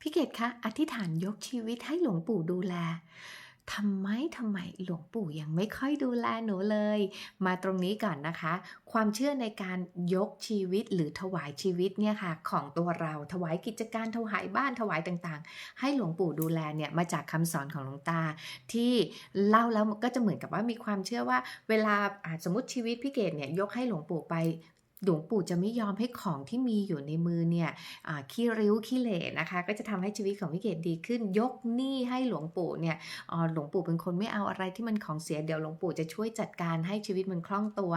พี่เกดคะอธิษฐานยกชีวิตให้หลวงปู่ดูแลทำไมทำไมหลวงปู่ยังไม่ค่อยดูแลหนูเลย มาตรงนี้ก่อนนะคะ ความเชื่อในการยกชีวิตหรือถวายชีวิตเนี่ยค่ะ ของตัวเราถวายกิจการถวายบ้านถวายต่างๆ ให้หลวงปู่ดูแลเนี่ยมาจากคำสอนของหลวงตา ที่เล่าแล้วก็จะเหมือนกับว่ามีความเชื่อว่า เวลาสมมติชีวิตพี่เกดเนี่ยยกให้หลวงปู่ไป หลวงปู่จะไม่ยอมให้ของที่มีอยู่ในมือเนี่ยขี้ริ้วขี้เหร่นะคะ ก็จะทำให้ชีวิตของพี่เกดดีขึ้น ยกหนี้ให้หลวงปู่เนี่ยหลวงปู่เป็นคนไม่เอาอะไรที่มันของเสียเดี๋ยวหลวงปู่จะช่วยจัดการให้ชีวิตมันคล่องตัว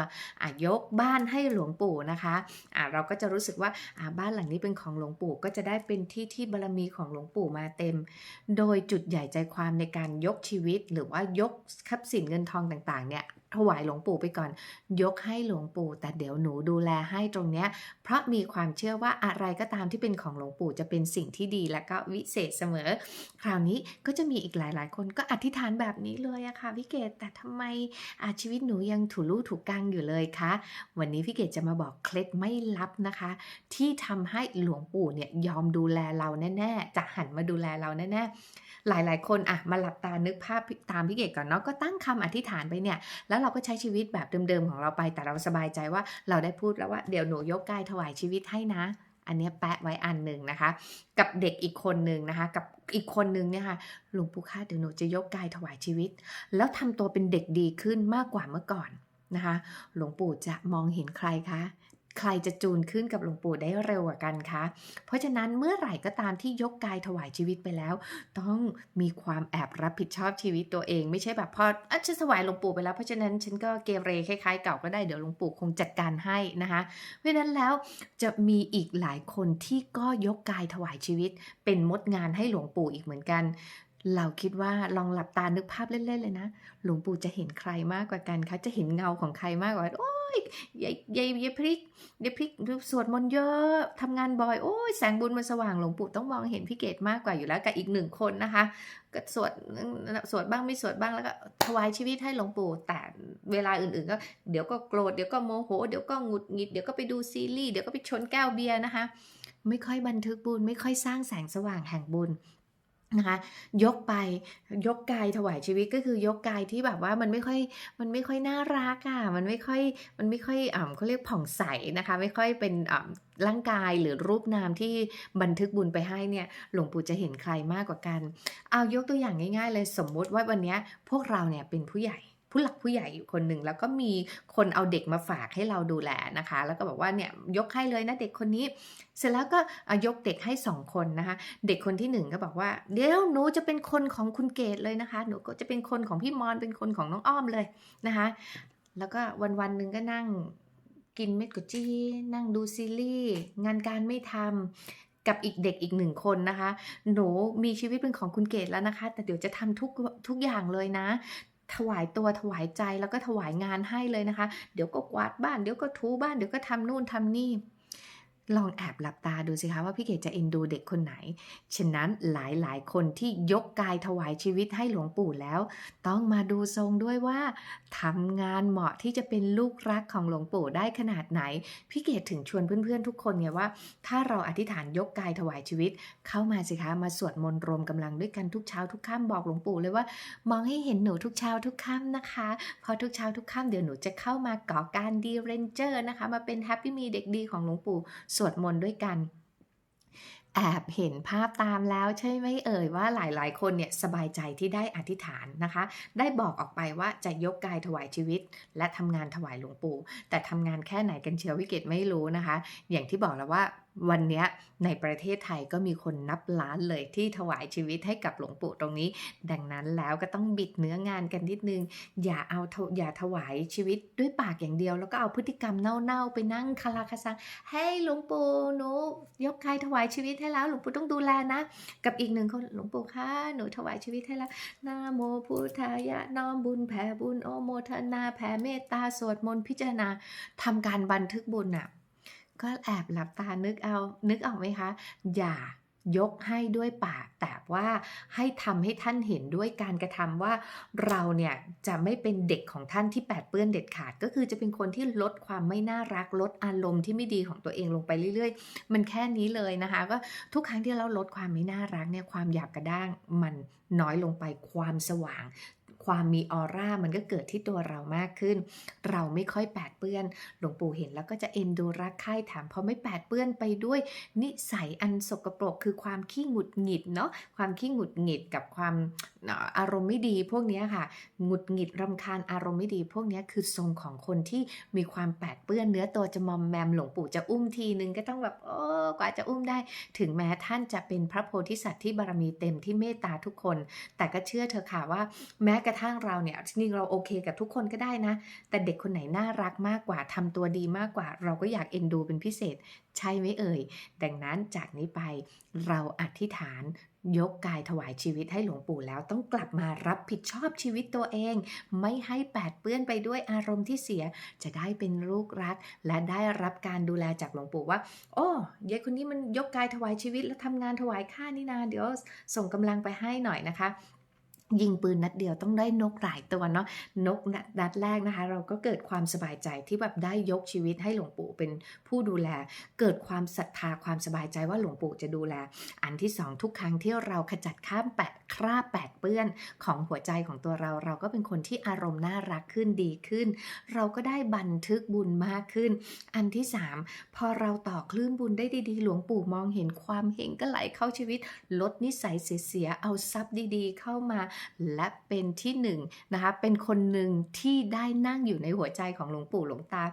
ยกบ้านให้หลวงปู่นะคะอ่าเราก็จะรู้สึกว่าอ่าบ้านหลังนี้เป็นของหลวงปู่ก็จะได้เป็นที่ที่บารมีของหลวงปู่มาเต็ม โดยจุดใหญ่ใจความในการยกชีวิต หรือว่ายกทรัพย์สินเงินทองต่างๆเนี่ย ถวายหลวงปู่ไปก่อน ยกให้หลวงปู่ แต่เดี๋ยวหนูดูแลให้ตรงเนี้ย เพราะมีความเชื่อว่าอะไรก็ตามที่เป็นของหลวงปู่จะเป็นสิ่งที่ดีและก็วิเศษเสมอ คราวนี้ก็จะมีอีกหลาย ๆ คนก็อธิษฐานแบบนี้เลยอะค่ะพี่เกดแต่ทำไมอาชีวิตหนูยังถูลู่ถูกกังอยู่เลยคะวันนี้พี่เกดจะมาบอกเคล็ดไม่ลับนะคะ ที่ทำให้หลวงปู่เนี่ยยอมดูแลเราแน่ ๆ จะหันมาดูแลเราแน่ๆหลาย ๆ คนอะมาหลับตานึกภาพตามพี่เกดก่อนเนาะก็ตั้งคำอธิษฐานไปเนี่ยแล้วเราก็ใช้ชีวิตแบบเดิมๆของเราไป แต่เราสบายใจว่าเราได้พูดแล้วว่าเดี๋ยวหนูยกกายถวายชีวิตให้นะอันนี้แปะไว้อันหนึ่งนะคะ กับเด็กอีกคนหนึ่งนะคะ กับอีกคนหนึ่งเนี่ยค่ะหลวงปู่คะเดี๋ยวหนูจะยกกายถวายชีวิต แล้วทำตัวเป็นเด็กดีขึ้นมากกว่าเมื่อก่อนนะคะ หลวงปู่จะมองเห็นใครคะ ใครจะจูนขึ้นกับหลวงปู่ได้เร็วกว่ากันคะ เพราะฉะนั้นเมื่อไหร่ก็ตามที่ยกกายถวายชีวิตไปแล้ว ต้องมีความแอบรับผิดชอบชีวิตตัวเอง ไม่ใช่แบบพออะฉันถวายหลวงปู่ไปแล้ว เพราะฉะนั้นฉันก็เกเรคล้ายๆเก่าก็ได้เดี๋ยวหลวงปู่คงจัดการให้นะคะ เพราะฉะนั้นแล้วจะมีอีกหลายคนที่ก็ยกกายถวายชีวิต เป็นมดงานให้หลวงปู่อีกเหมือนกันเราคิดว่าลองหลับตานึกภาพเล่นๆเลยนะ หลวงปู่จะเห็นใครมากกว่ากันคะจะเห็นเงาของใครมากกว่าโอ้ ยยายยายยายพริกยายพริกสวดมนต์เยอะทำงานบ่อยโอ้ยแสงบุญมันสว่างหลวงปู่ต้องมองเห็นพี่เกดมากกว่าอยู่แล้วกับอีกหนึ่งคนนะคะก็สวดสวดบ้างไม่สวดบ้างแล้วก็ถวายชีวิตให้หลวงปู่แต่เวลาอื่นๆก็เดี๋ยวก็โกรธเดี๋ยวก็โมโหเดี๋ยวก็หงุดหงิดเดี๋ยวก็ไปดูซีรีส์เดี๋ยวก็ไปชนแก้วเบียร์นะคะ ไม่ค่อยบันทึกบุญไม่ค่อยสร้างแสงสว่างแห่งบุญ นะคะยกไปยกกายถวายชีวิตก็คือยกกายที่แบบว่ามันไม่ค่อยมันไม่ค่อยน่ารักอะ่ะมันไม่ค่อยมันไม่ค่อยอ่าเขาเรียกผ่องใสนะคะไม่ค่อยเป็นอ่าร่างกายหรือรูปนามที่บันทึกบุญไปให้เนี่ยหลวงปู่จะเห็นใครมากกว่ากัน เอายกตัวอย่างง่าย ๆ เลยสมมุติว่าวันนี้พวกเราเนี่ยเป็นผู้ใหญ่ ผู้หลักผู้ใหญ่อยู่คนหนึ่งแล้วก็มีคนเอาเด็กมาฝากให้เราดูแลนะคะ แล้วก็บอกว่าเนี่ยยกให้เลยนะเด็กคนนี้ เสร็จแล้วก็ยกเด็กให้สองคนนะคะ เด็กคนที่หนึ่งก็บอกว่า เดี๋ยวหนูจะเป็นคนของคุณเกดเลยนะคะ หนูก็จะเป็นคนของพี่มอนเป็นคนของน้องอ้อมเลยนะคะ แล้วก็วันวันหนึ่งก็นั่งกินเม็ดกุจี้ นั่งดูซีรีส์งานการไม่ทำกับอีกเด็กอีกหนึ่งคนนะคะ หนูมีชีวิตเป็นของคุณเกดแล้วนะคะ แต่เดี๋ยวจะทำทุกทุกอย่างเลยนะ ถวายตัวถวายใจแล้วก็ถวายงานให้เลยนะคะ เดี๋ยวก็กวาดบ้านเดี๋ยวก็ทูบ้านเดี๋ยวก็ทำนู่นทำนี่ ลองแอบหลับตาดูสิคะว่าพี่เกดจะเอ็นดูเด็กคนไหน ฉะนั้นหลายๆ คนที่ยกกายถวายชีวิตให้หลวงปู่แล้ว ต้องมาดูทรงด้วยว่าทำงานเหมาะที่จะเป็นลูกรักของหลวงปู่ได้ขนาดไหน พี่เกดถึงชวนเพื่อนๆทุกคนไงว่า ถ้าเราอธิษฐานยกกายถวายชีวิต เข้ามาสิคะมาสวดมนต์รวมกำลังด้วยกันทุกเช้าทุกค่ำบอกหลวงปู่เลยว่า มองให้เห็นหนูทุกเช้าทุกค่ำนะคะ พอทุกเช้าทุกค่ำเดี๋ยวหนูจะเข้ามาก่อการดีเรนเจอร์นะคะ มาเป็นแฮปปี้มีเด็กดีของหลวงปู่สวดมนต์ด้วยกัน แอบเห็นภาพตามแล้วใช่ไหมเอ่ยว่าหลายๆ คนเนี่ยสบายใจที่ได้อธิษฐานนะคะ ได้บอกออกไปว่าจะยกกายถวายชีวิต และทำงานถวายหลวงปู่แต่ทำงานแค่ไหนกันเชียววิเกตไม่รู้นะคะ อย่างที่บอกแล้วว่า วันนี้ในประเทศไทยก็มีคนนับล้านเลยที่ถวายชีวิตให้กับหลวงปู่ตรงนี้ ดังนั้นแล้วก็ต้องบิดเนื้องานกันนิดนึง อย่าเอาอย่าถวายชีวิตด้วยปากอย่างเดียว แล้วก็เอาพฤติกรรมเน่าๆไปนั่งคาราคาซังให้หลวงปู่หนูยกกายถวายชีวิตให้แล้วหลวงปู่ต้องดูแลนะ กับอีกหนึ่งคนหลวงปู่คะหนูถวายชีวิตให้แล้วนะโมพุทธายะน้อมบุญแผ่บุญโอโมทนาแผ่เมตตาสวดมนต์พิจารณาทำการบันทึกบุญน่ะ ก็แอบหลับตานึกเอานึกออกไหมคะ อย่ายกให้ด้วยปาก แต่ว่าให้ทำให้ท่านเห็นด้วยการกระทำว่าเราเนี่ยจะไม่เป็นเด็กของท่านที่แปดเปื้อนเด็ดขาด ก็คือจะเป็นคนที่ลดความไม่น่ารักลดอารมณ์ที่ไม่ดีของตัวเองลงไปเรื่อย ๆ มันแค่นี้เลยนะคะ ก็ทุกครั้งที่เราลดความไม่น่ารักเนี่ยความหยาบกระด้างมันน้อยลงไปความสว่าง ความมีออร่ามันก็เกิดที่ตัวเรามากขึ้น เราไม่ค่อยแปดเปื้อน หลวงปู่เห็นแล้วก็จะเอ็นดูรักใคร่ถามพอไม่แปดเปื้อนไปด้วย นิสัยอันสกปรกคือความขี้หงุดหงิดเนาะความขี้หงุดหงิดกับความอารมณ์ไม่ดีพวกนี้ค่ะหงุดหงิดรำคาญอารมณ์ไม่ดี พวกนี้คือทรงของคนที่มีความแปดเปื้อนเนื้อตัวจะมอมแมมหลวงปู่จะอุ้มทีหนึ่งก็ต้องแบบโอ้กว่าจะอุ้มได้ ถึงแม้ท่านจะเป็นพระโพธิสัตว์ที่บารมีเต็มที่เมตตาทุกคน แต่ก็เชื่อเถอค่ะว่า แม้กระทั่งเราเนี่ยจริงๆเราโอเคกับทุกคนก็ได้นะ แต่เด็กคนไหนน่ารักมากกว่าทำตัวดีมากกว่า เราก็อยากเอ็นดูเป็นพิเศษ ใช่ไหมเอ่ย?ดังนั้นจากนี้ไปเราอธิษฐานยกกายถวายชีวิตให้หลวงปู่แล้วต้องกลับมารับผิดชอบชีวิตตัวเอง ไม่ให้แปดเปื้อนไปด้วยอารมณ์ที่เสีย จะได้เป็นลูกรัก และได้รับการดูแลจากหลวงปู่ว่า โอ้ยายคนนี้มันยกกายถวายชีวิตแล้วทำงานถวายข้านี่นาเดี๋ยวส่งกำลังไปให้หน่อยนะคะ ยิงปืนนัดเดียวต้องได้นกหลายตัวเนาะนกนัดนัดแรกนะคะ เราก็เกิดความสบายใจที่แบบได้ยกชีวิตให้หลวงปู่เป็นผู้ดูแล เกิดความศรัทธาความสบายใจว่าหลวงปู่จะดูแล อันที่2ทุกครั้งที่เราขจัดข้ามแปดคราบแปดเปื้อนของหัวใจของตัวเรา เราก็เป็นคนที่อารมณ์น่ารักขึ้นดีขึ้น เราก็ได้บันทึกบุญมากขึ้น อันที่3พอเราต่อคลื่นบุญได้ดีๆ หลวงปู่มองเห็นความเห็งก็ไหลเข้าชีวิต ลดนิสัยเสียๆเอาทรัพย์ดีๆ เข้ามาและเป็นที่1นะคะ เป็นคนหนึ่งที่ได้นั่งอยู่ในหัวใจของหลวงปู่หลวงตา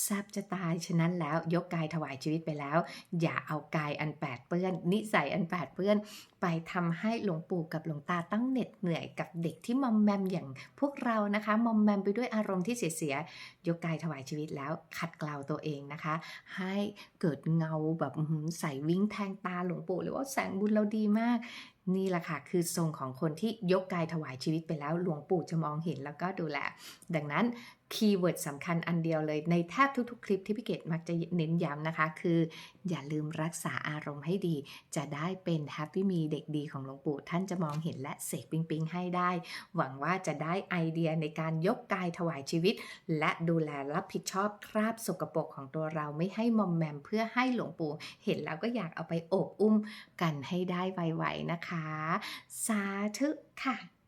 แซบจะตายฉะนั้นแล้วยกกายถวายชีวิตไปแล้ว อย่าเอากายอันแปดเปื้อน นิสัยอันแปดเปื้อน ไปทำให้หลวงปู่กับหลวงตาต้องเหน็ดเหนื่อยกับเด็กที่มอมแมมอย่างพวกเรานะคะมอมแมมไปด้วยอารมณ์ที่เสียๆยกกายถวายชีวิตแล้วขัดเกลาตัวเองนะคะ ให้เกิดเงาแบบใส่วิ้งแทงตาหลวงปู่เลยว่าแสงบุญเราดีมาก นี่แหละค่ะ คือทรงของคนที่ยกกายถวายชีวิตไปแล้วหลวงปู่จะมองเห็นแล้วก็ดูแล ดังนั้น คีย์เวิร์ดสำคัญอันเดียวเลย ในแทบทุกๆ คลิปที่พี่เกดมักจะเน้นย้ำนะคะ คือ อย่าลืมรักษาอารมณ์ให้ดี จะได้เป็นแฮปปี้มีเด็กดีของหลวงปู่ ท่านจะมองเห็นและเสกปิ๊งให้ได้ หวังว่าจะได้ไอเดียในการยกกายถวายชีวิต และดูแลรับผิดชอบคราบสกปรกของตัวเราไม่ให้มอมแมมเพื่อให้หลวงปู่ เห็นแล้วก็อยากเอาไปโอบอุ้มกันให้ได้ไวๆนะคะ สาธุค่ะ